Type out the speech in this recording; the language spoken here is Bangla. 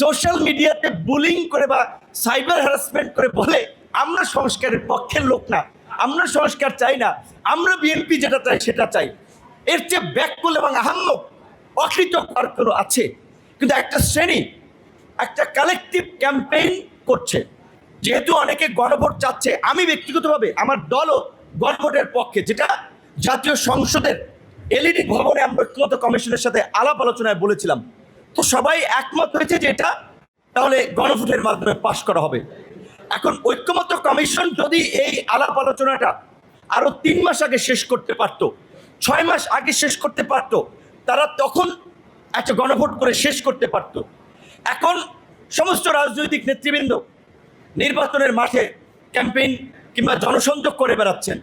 সোশ্যাল মিডিয়াতে বুলিং করে বা সাইবার হ্যারাসমেন্ট করে বলে, আমরা সংস্কারের পক্ষের লোক না, আমরা সংস্কার চাই না, আমরা বিএনপি যেটা চাই সেটা চাই। এর চেয়ে ব্যাকুল এবং আহাম্মক অকৃতকার আছে। কিন্তু একটা শ্রেণি, একটা কালেকটিভ ক্যাম্পেইন করছে। যেহেতু অনেকে গণভোট চাচ্ছে, আমি ব্যক্তিগতভাবে আমার দলও গণভোটের পক্ষে, যেটা জাতীয় সংসদের এলইডি ভবনে আমরা ঐক্যমত কমিশনের সাথে আলাপ আলোচনায় বলেছিলাম। তো সবাই একমত হয়েছে যে এটা তাহলে গণভোটের মাধ্যমে পাশ করা হবে। এখন ঐক্যমত কমিশন যদি এই আলাপ আলোচনাটা আরও তিন মাস আগে শেষ করতে পারতো, ছয় মাস আগে শেষ করতে পারতো, তারা তখন একটা গণভোট করে শেষ করতে পারতো। এখন সমস্ত রাজনৈতিক নেতৃবৃন্দ নির্বাচনের মাঠে ক্যাম্পেইন কিংবা জনসংযোগ করে বেড়াচ্ছেন।